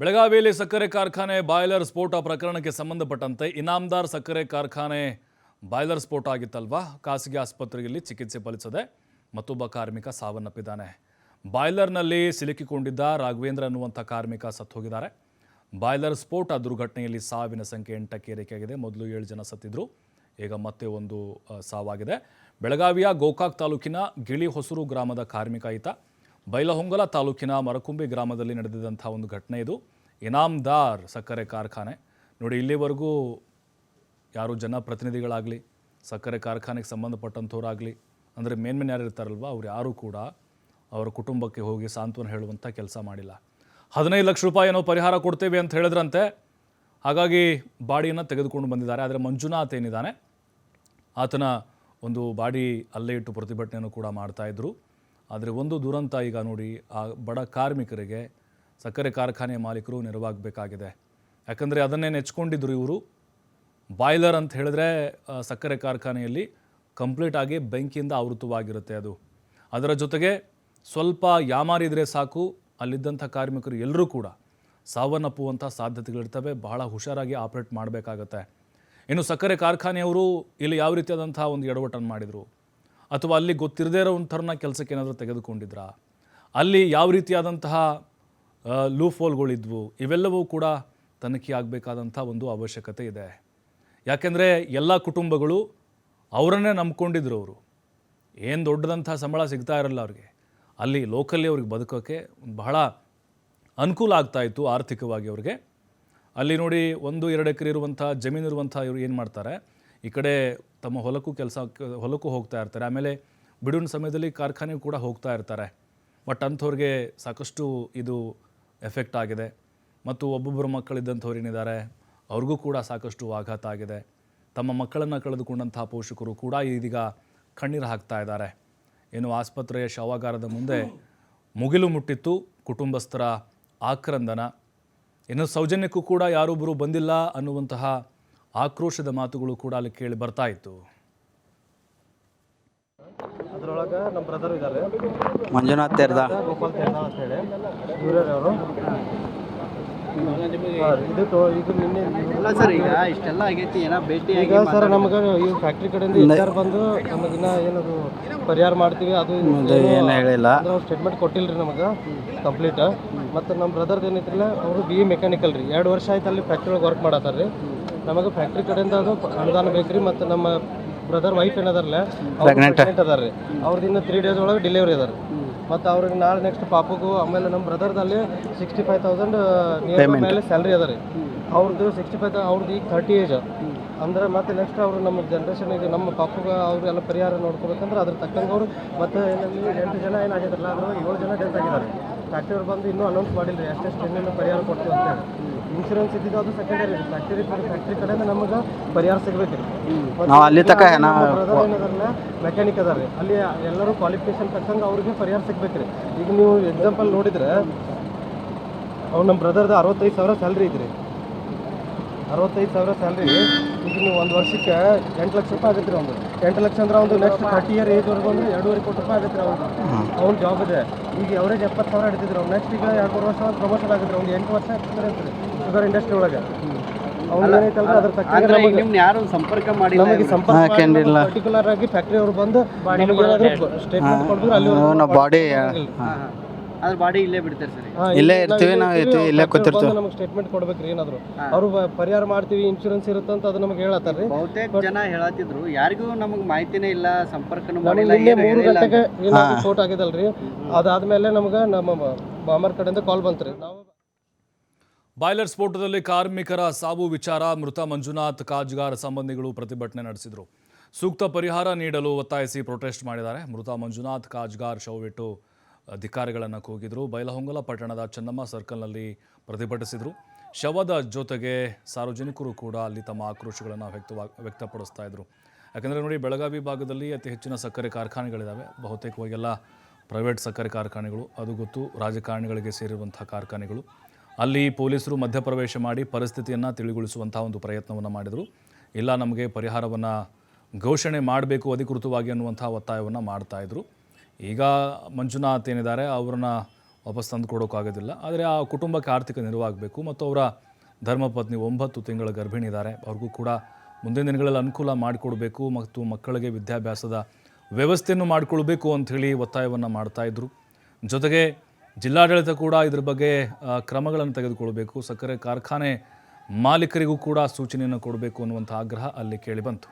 ಬೆಳಗಾವಿಯಲ್ಲಿ ಸಕ್ಕರೆ ಕಾರ್ಖಾನೆ ಬಾಯ್ಲರ್ ಸ್ಫೋಟ ಪ್ರಕರಣಕ್ಕೆ ಸಂಬಂಧಪಟ್ಟಂತೆ ಇನಾಮ್ದಾರ್ ಸಕ್ಕರೆ ಕಾರ್ಖಾನೆ ಬಾಯ್ಲರ್ ಸ್ಫೋಟ ಆಗಿತ್ತಲ್ವಾ? ಖಾಸಗಿ ಆಸ್ಪತ್ರೆಯಲ್ಲಿ ಚಿಕಿತ್ಸೆ ಫಲಿಸದೆ ಮತ್ತೊಬ್ಬ ಕಾರ್ಮಿಕ ಸಾವನ್ನಪ್ಪಿದ್ದಾನೆ. ಬಾಯ್ಲರ್ನಲ್ಲಿ ಸಿಲುಕಿಕೊಂಡಿದ್ದ ರಾಘವೇಂದ್ರ ಅನ್ನುವಂಥ ಕಾರ್ಮಿಕ ಸತ್ತೋಗಿದ್ದಾರೆ. ಬಾಯ್ಲರ್ ಸ್ಫೋಟ ದುರ್ಘಟನೆಯಲ್ಲಿ ಸಾವಿನ ಸಂಖ್ಯೆ ಎಂಟಕ್ಕೆ ಏರಿಕೆಯಾಗಿದೆ. ಮೊದಲು ಏಳು ಜನ ಸತ್ತಿದ್ರು. ಈಗ ಮತ್ತೆ ಒಂದು ಸಾವಾಗಿದೆ. ಬೆಳಗಾವಿಯ ಗೋಕಾಕ್ ತಾಲೂಕಿನ ಗಿಳಿ ಹೊಸೂರು ಗ್ರಾಮದ ಕಾರ್ಮಿಕ ಈತ ಬೈಲಹೊಂಗಲ ತಾಲೂಕಿನ ಮರಕುಂಬಿ ಗ್ರಾಮದಲ್ಲಿ ನಡೆದಿದ್ದಂಥ ಒಂದು ಘಟನೆ ಇದು. ಇನಾಮ್ದಾರ್ ಸಕ್ಕರೆ ಕಾರ್ಖಾನೆ. ನೋಡಿ, ಇಲ್ಲಿವರೆಗೂ ಯಾರು ಜನಪ್ರತಿನಿಧಿಗಳಾಗಲಿ, ಸಕ್ಕರೆ ಕಾರ್ಖಾನೆಗೆ ಸಂಬಂಧಪಟ್ಟಂಥವ್ರಾಗಲಿ, ಅಂದರೆ ಮೇನ್ ಮೇನ್ ಯಾರು ಇರ್ತಾರಲ್ವ, ಅವ್ರು ಯಾರೂ ಕೂಡ ಅವರ ಕುಟುಂಬಕ್ಕೆ ಹೋಗಿ ಸಾಂತ್ವನ ಹೇಳುವಂಥ ಕೆಲಸ ಮಾಡಿಲ್ಲ. ಹದಿನೈದು ಲಕ್ಷ ರೂಪಾಯಿ ಏನೋ ಪರಿಹಾರ ಕೊಡ್ತೇವೆ ಅಂತ ಹೇಳಿದ್ರಂತೆ. ಹಾಗಾಗಿ ಬಾಡಿಯನ್ನು ತೆಗೆದುಕೊಂಡು ಬಂದಿದ್ದಾರೆ. ಆದರೆ ಮಂಜುನಾಥ್ ಏನಿದ್ದಾನೆ, ಆತನ ಒಂದು ಬಾಡಿ ಅಲ್ಲೇ ಇಟ್ಟು ಪ್ರತಿಭಟನೆಯನ್ನು ಕೂಡ ಮಾಡ್ತಾ ಇದ್ರು. ಆದರೆ ಒಂದು ದುರಂತ ಈಗ ನೋಡಿ, ಆ ಬಡ ಕಾರ್ಮಿಕರಿಗೆ ಸಕ್ಕರೆ ಕಾರ್ಖಾನೆ ಮಾಲೀಕರು ನೆರವಾಗಬೇಕಾಗಿದೆ. ಯಾಕಂದರೆ ಅದನ್ನೇ ನೆಚ್ಕೊಂಡಿದ್ರು ಇವರು. ಬಾಯ್ಲರ್ ಅಂತ ಹೇಳಿದ್ರೆ ಸಕ್ಕರೆ ಕಾರ್ಖಾನೆಯಲ್ಲಿ ಕಂಪ್ಲೀಟಾಗಿ ಬೆಂಕಿಯಿಂದ ಆವೃತವಾಗಿರುತ್ತೆ ಅದು. ಅದರ ಜೊತೆಗೆ ಸ್ವಲ್ಪ ಯಾಮಾರಿದ್ರೆ ಸಾಕು, ಅಲ್ಲಿದ್ದಂಥ ಕಾರ್ಮಿಕರು ಎಲ್ಲರೂ ಕೂಡ ಸಾವನ್ನಪ್ಪುವಂಥ ಸಾಧ್ಯತೆಗಳಿರ್ತವೆ, ಬಹಳ ಹುಷಾರಾಗಿ ಆಪ್ರೇಟ್ ಮಾಡಬೇಕಾಗತ್ತೆ. ಇನ್ನು ಸಕ್ಕರೆ ಕಾರ್ಖಾನೆಯವರು ಇಲ್ಲಿ ಯಾವ ರೀತಿಯಾದಂಥ ಒಂದು ಎಡವಟ್ಟನ್ನು ಮಾಡಿದರು? ಅಥವಾ ಅಲ್ಲಿ ಗೊತ್ತಿರದೇ ಇರೋವಂಥವ್ರನ್ನ ಕೆಲಸಕ್ಕೆ ಏನಾದರೂ ತೆಗೆದುಕೊಂಡಿದ್ರಾ? ಅಲ್ಲಿ ಯಾವ ರೀತಿಯಾದಂತಹ ಲೂಫ್ ಹೋಲ್ಗಳಿದ್ವು ಇವೆಲ್ಲವೂ ಕೂಡ ತನಿಖೆ ಆಗಬೇಕಾದಂಥ ಒಂದು ಅವಶ್ಯಕತೆ ಇದೆ. ಯಾಕೆಂದರೆ ಎಲ್ಲ ಕುಟುಂಬಗಳು ಅವರನ್ನೇ ನಂಬ್ಕೊಂಡಿದ್ರು ಅವರು. ಏನು ದೊಡ್ಡದಂಥ ಸಂಬಳ ಸಿಗ್ತಾ ಇರಲ್ಲ ಅವ್ರಿಗೆ. ಅಲ್ಲಿ ಲೋಕಲ್ಲಿ ಅವ್ರಿಗೆ ಬದುಕೋಕ್ಕೆ ಬಹಳ ಅನುಕೂಲ ಆಗ್ತಾ ಇತ್ತು ಆರ್ಥಿಕವಾಗಿ ಅವ್ರಿಗೆ. ಅಲ್ಲಿ ನೋಡಿ ಒಂದು, ಎರಡು ಎಕರೆ ಇರುವಂಥ ಜಮೀನು ಇರುವಂಥ ಇವರು ಏನು ಮಾಡ್ತಾರೆ? ಈ ಕಡೆ ತಮ್ಮ ಹೊಲಕ್ಕೂ ಕೆಲಸ, ಹೊಲಕ್ಕೂ ಹೋಗ್ತಾ ಇರ್ತಾರೆ. ಆಮೇಲೆ ಬಿಡುವಿನ ಸಮಯದಲ್ಲಿ ಕಾರ್ಖಾನೆಗೂ ಕೂಡ ಹೋಗ್ತಾ ಇರ್ತಾರೆ. ಬಟ್ ಅಂಥವ್ರಿಗೆ ಸಾಕಷ್ಟು ಇದು ಎಫೆಕ್ಟ್ ಆಗಿದೆ. ಮತ್ತು ಒಬ್ಬೊಬ್ಬರು ಮಕ್ಕಳಿದ್ದಂಥವ್ರು ಏನಿದ್ದಾರೆ, ಅವ್ರಿಗೂ ಕೂಡ ಸಾಕಷ್ಟು ಆಘಾತ ಆಗಿದೆ. ತಮ್ಮ ಮಕ್ಕಳನ್ನು ಕಳೆದುಕೊಂಡಂಥ ಪೋಷಕರು ಕೂಡ ಇದೀಗ ಕಣ್ಣೀರು ಹಾಕ್ತಾ ಇದ್ದಾರೆ. ಏನು ಆಸ್ಪತ್ರೆಯ ಶವಾಗಾರದ ಮುಂದೆ ಮುಗಿಲು ಮುಟ್ಟಿತ್ತು ಕುಟುಂಬಸ್ಥರ ಆಕ್ರಂದನ. ಇನ್ನು ಸೌಜನ್ಯಕ್ಕೂ ಕೂಡ ಯಾರೊಬ್ಬರು ಬಂದಿಲ್ಲ ಅನ್ನುವಂತಹ ಆಕ್ರೋಶದ ಮಾತುಗಳು ಕೂಡ ಅಲ್ಲಿ ಕೇಳಿ ಬರ್ತಾ ಇತ್ತು. ಅದರೊಳಗೆ ನಮ್ಮ ಬ್ರದರ್ ಇದ್ದಾರೆ ಮಂಜುನಾಥ್ ತೇರ್ದ. ಗೋಪಾಲ್ ತೇರ್ದ ಅಂತ ಹೇಳಿ. ಇವರು ಅವರು. ಇದು ತೊ- ಇದು ನಿನ್ನೆ ಅಲ್ಲ ಸರ್ ಈಗ ಇಷ್ಟೆಲ್ಲ ಆಗೈತಿ ಏನೋ ಭೇಟಿ ಈಗ ಸರ್ ನಮ್ಗೆ ಈ ಫ್ಯಾಕ್ಟ್ರಿ ಕಡೆಯಿಂದ ವಿಚಾರ ಬಂದು ನಮಗಿನ್ನ ಏನದು ಪರಿಹಾರ ಮಾಡ್ತೀವಿ ಅದು ಏನು ಹೇಳಿಲ್ಲ. ಸ್ಟೇಟ್ಮೆಂಟ್ ಕೊಟ್ಟಿಲ್ರಿ ನಮಗೆ ಕಂಪ್ಲೀಟ್ ಮತ್ತು ನಮ್ಮ ಬ್ರದರ್ ಏನೈತಿಲ್ಲ ಅವರು ಬಿ ಎ ಮೆಕ್ಯಾನಿಕಲ್ ರೀ. ಎರಡು ವರ್ಷ ಆಯ್ತು ಅಲ್ಲಿ ಫ್ಯಾಕ್ಟ್ರಿ ಒಳಗೆ ವರ್ಕ್ ಮಾಡತ್ತಾರ ರೀ ನಮಗೆ ಫ್ಯಾಕ್ಟ್ರಿ ಕಡೆಯಿಂದ ಅದು ಅನುದಾನ ಬೇಕ್ರಿ ಮತ್ತು ನಮ್ಮ ಬ್ರದರ್ ವೈಫ್ ಏನದಾರಲ್ಲ ಪ್ರೆಗ್ನೆಂಟ್ ಅದಾರ ರೀ ಅವ್ರದ್ದು ಇನ್ನು ತ್ರೀ ಡೇಸ್ ಒಳಗೆ ಡೆಲಿವರಿ ಅದಾರ ಮತ್ತು ಅವ್ರಿಗೆ ನಾಳೆ ನೆಕ್ಸ್ಟ್ ಪಾಪಗೂ ಆಮೇಲೆ ನಮ್ಮ ಬ್ರದರ್ದಲ್ಲಿ ಸಿಕ್ಸ್ಟಿ ಫೈವ್ ತೌಸಂಡ್ ನಿಯರ್ ಮೇಲೆ ಸ್ಯಾಲ್ರಿ ಅದ ರೀ ಅವ್ರದ್ದು ಸಿಕ್ಸ್ಟಿ ಫೈವ್ ಅವ್ರದ್ದು ಈಗ ಥರ್ಟಿ ಏಜ್ ಅಂದ್ರೆ ಮತ್ತೆ ನೆಕ್ಸ್ಟ್ ಅವರು ನಮ್ಮ ಜನ್ರೇಷನ್ ಈಗ ನಮ್ಮ ಪಾಪುಗ ಅವ್ರಿಗೆಲ್ಲ ಪರಿಹಾರ ನೋಡ್ಕೋಬೇಕಂದ್ರೆ ಅದ್ರ ತಕ್ಕಂಗೆ ಅವರು ಮತ್ತು ಏನಲ್ಲಿ ಎಂಟು ಜನ ಏನಾಗಿದ್ರಲ್ಲ ಅದ್ರ ಏಳು ಜನ ಡೆತ್ ಆಗಿದ್ದಾರೆ ಫ್ಯಾಕ್ಟ್ರಿ ಬಂದು ಇನ್ನೂ ಅನೌನ್ಸ್ ಮಾಡಿಲ್ಲ ರೀ ಎಷ್ಟೆಷ್ಟು ಏನೇನು ಪರಿಹಾರ ಕೊಡ್ತೀವಿ ಅಂತ ಹೇಳಿ ಇನ್ಶೂರೆನ್ಸ್ ಇದ್ದಿದ್ದು ಅದು ಸೆಕೆಂಡರಿ ರೀ ಫ್ಯಾಕ್ಟ್ರಿ ಫ್ಯಾಕ್ಟ್ರಿ ಕಡೆಯಿಂದ ನಮಗೆ ಪರಿಹಾರ ಸಿಗಬೇಕು ರೀ ನಾವು ಅಲ್ಲಿ ತಕ ಏನಾದ್ರೆ ಮೆಕ್ಯಾನಿಕ್ ಅದಾರ ರೀ ಅಲ್ಲಿ ಎಲ್ಲರೂ ಕ್ವಾಲಿಫಿಕೇಶನ್ ತಕ್ಕಂಗೆ ಅವ್ರಿಗೆ ಪರಿಹಾರ ಸಿಗಬೇಕು ರೀ ಈಗ ನೀವು ಎಕ್ಸಾಂಪಲ್ ನೋಡಿದ್ರೆ ಅವ್ರು ನಮ್ಮ ಬ್ರದರ್ದು ಅರವತ್ತೈದು ಸಾವಿರ ಸ್ಯಾಲ್ರಿ ಐತ್ರಿ. ಅರವತ್ತೈದು ಸಾವಿರ ಸ್ಯಾಲ್ರಿ ಈಗ ನೀವು ಒಂದು ವರ್ಷಕ್ಕೆ ಎಂಟು ಲಕ್ಷ ರೂಪಾಯಿ ಆಗುತ್ತೆ ರೀ ಒಂದು ಎಂಟು ಲಕ್ಷ ಅಂದ್ರೆ ಒಂದು ನೆಕ್ಸ್ಟ್ ಥರ್ಟಿ ಇಯರ್ ಏಜ್ವರೆಗೂ ಒಂದು ಎರಡೂವರೆ ಕೋಟಿ ರೂಪಾಯಿ ಆಗುತ್ತೆ ರೀ ಅವ್ನು ಅವ್ನ ಜಾಬ್ ಇದೆ. ಈಗ ಅವರೇಜ್ ಎಪ್ಪತ್ತು ಸಾವಿರ ಹಿಡಿತಿದ್ರು ಅವ್ನು ನೆಕ್ಸ್ಟ್ ಈಗ ಎರಡು ಮೂರು ವರ್ಷ ಪ್ರಮೋಷನ್ ಆಗುತ್ತೆ ಒಂದು ಎಂಟು ವರ್ಷ ಆಗ್ತದೆ ಇಂಡಸ್ಟ್ರಿ ಒಳಗೆ. ಯಾರು ಸಂಪರ್ಕ ನಮಗೆ. ಪರ್ಟಿಕ್ಯುಲರ್ ಆಗಿ ಫ್ಯಾಕ್ಟ್ರಿ ಅವರು ಬಂದು ಸ್ಟೇಟ್ಮೆಂಟ್ ಕೊಡಿದ್ರು ಅಲ್ಲಿ ನಾವು ಬಾಡಿ ಅದ್ರ ಬಾಡಿ ಇಲ್ಲೇ ಬಿಡ್ತಾರೆ ಸರ್ ಇಲ್ಲೇ ಇರ್ತೀವಿ ನಾವು ನಾವು ಇರ್ತೀವಿ, ಇಲ್ಲೇ ಫ್ಯಾಕ್ಟ್ರಿ ಕೂತಿರ್ತೀವಿ. ನಮಗೆ ಸ್ಟೇಟ್ಮೆಂಟ್ ಕೊಡ್ಬೇಕ್ರಿ ಏನಾದ್ರು. ಅವರು ಪರಿಹಾರ ಮಾಡ್ತೀವಿ ಇನ್ಶೂರೆನ್ಸ್ ಇರುತ್ತೆ ಅಂತ ಅದು ನಮಗೆ ಹೇಳತ್ತಾರ್ರಿ. ಬಹುತೇಕ ಜನ ಹೇಳತ್ತಿದ್ರು ಯಾರಿಗೂ ನಮಗೆ ಮಾಹಿತಿನೇ ಇಲ್ಲ ಸಂಪರ್ಕನೂ ಮಾಡಿಲ್ಲ ಗಂಟೆಗೆ ಫೋಟ್ ಆಗಿದಲ್ರಿ ಅದಾದ್ಮೇಲೆ ನಮ್ಗೆ ನಮ್ಮ ಬಾಮರ್ ಕಡೆಯಿಂದ ಕಾಲ್ ಬಂತ್ರಿ. ನಾವು ಬಾಯ್ಲರ್ ಸ್ಫೋಟದಲ್ಲಿ ಕಾರ್ಮಿಕರ ಸಾವು ವಿಚಾರ ಮೃತ ಮಂಜುನಾಥ್ ಕಾಜ್ಗಾರ್ ಸಂಬಂಧಿಗಳು ಪ್ರತಿಭಟನೆ ನಡೆಸಿದರು. ಸೂಕ್ತ ಪರಿಹಾರ ನೀಡಲು ಒತ್ತಾಯಿಸಿ ಪ್ರೊಟೆಸ್ಟ್ ಮಾಡಿದ್ದಾರೆ. ಮೃತ ಮಂಜುನಾಥ್ ಕಾಜ್ಗಾರ್ ಶವವಿಟ್ಟು ಅಧಿಕಾರಿಗಳನ್ನು ಕೂಗಿದರು. ಬೈಲಹೊಂಗಲ ಪಟ್ಟಣದ ಚೆನ್ನಮ್ಮ ಸರ್ಕಲ್ನಲ್ಲಿ ಪ್ರತಿಭಟಿಸಿದರು. ಶವದ ಜೊತೆಗೆ ಸಾರ್ವಜನಿಕರು ಕೂಡ ಅಲ್ಲಿ ತಮ್ಮ ಆಕ್ರೋಶಗಳನ್ನು ವ್ಯಕ್ತವಾ, ವ್ಯಕ್ತಪಡಿಸ್ತಾ ಇದ್ದರು ಯಾಕೆಂದರೆ ನೋಡಿ, ಬೆಳಗಾವಿ ಭಾಗದಲ್ಲಿ ಅತಿ ಹೆಚ್ಚಿನ ಸಕ್ಕರೆ ಕಾರ್ಖಾನೆಗಳಿದ್ದಾವೆ ಬಹುತೇಕವಾಗೆಲ್ಲ ಪ್ರೈವೇಟ್ ಸಕ್ಕರೆ ಕಾರ್ಖಾನೆಗಳು. ಅದು ಗೊತ್ತು ರಾಜಕಾರಣಿಗಳಿಗೆ ಸೇರಿರುವಂಥ ಕಾರ್ಖಾನೆಗಳು. ಅಲ್ಲಿ ಪೊಲೀಸರು ಮಧ್ಯಪ್ರವೇಶ ಮಾಡಿ ಪರಿಸ್ಥಿತಿಯನ್ನು ತಿಳಿಗೊಳಿಸುವಂಥ ಒಂದು ಪ್ರಯತ್ನವನ್ನು ಮಾಡಿದರು. ಇಲ್ಲ, ನಮಗೆ ಪರಿಹಾರವನ್ನು ಘೋಷಣೆ ಮಾಡಬೇಕು ಅಧಿಕೃತವಾಗಿ ಅನ್ನುವಂಥ ಒತ್ತಾಯವನ್ನು ಮಾಡ್ತಾಯಿದ್ರು ಈಗ ಮಂಜುನಾಥ್ ಏನಿದ್ದಾರೆ, ಅವ್ರನ್ನ ವಾಪಸ್ ತಂದು ಕೊಡೋಕ್ಕಾಗೋದಿಲ್ಲ ಆದರೆ ಆ ಕುಟುಂಬಕ್ಕೆ ಆರ್ಥಿಕ ನೆರವಾಗಬೇಕು ಮತ್ತು ಅವರ ಧರ್ಮಪತ್ನಿ ಒಂಬತ್ತು ತಿಂಗಳ ಗರ್ಭಿಣಿ ಇದ್ದಾರೆ. ಅವ್ರಿಗೂ ಕೂಡ ಮುಂದಿನ ದಿನಗಳಲ್ಲಿ ಅನುಕೂಲ ಮಾಡಿಕೊಡಬೇಕು ಮತ್ತು ಮಕ್ಕಳಿಗೆ ವಿದ್ಯಾಭ್ಯಾಸದ ವ್ಯವಸ್ಥೆಯನ್ನು ಮಾಡಿಕೊಳ್ಬೇಕು ಅಂಥೇಳಿ ಒತ್ತಾಯವನ್ನು ಮಾಡ್ತಾಯಿದ್ರು ಜೊತೆಗೆ ಜಿಲ್ಲಾಡಳಿತ ಕೂಡ ಇದ್ರ ಬಗ್ಗೆ ಕ್ರಮಗಳನ್ನು ತೆಗೆದುಕೊಳ್ಬೇಕು. ಸಕ್ಕರೆ ಕಾರ್ಖಾನೆ ಮಾಲೀಕರಿಗೂ ಕೂಡ ಸೂಚನೆಯನ್ನು ಕೊಡಬೇಕು ಅನ್ನುವಂಥ ಆಗ್ರಹ ಅಲ್ಲಿ ಕೇಳಿಬಂತು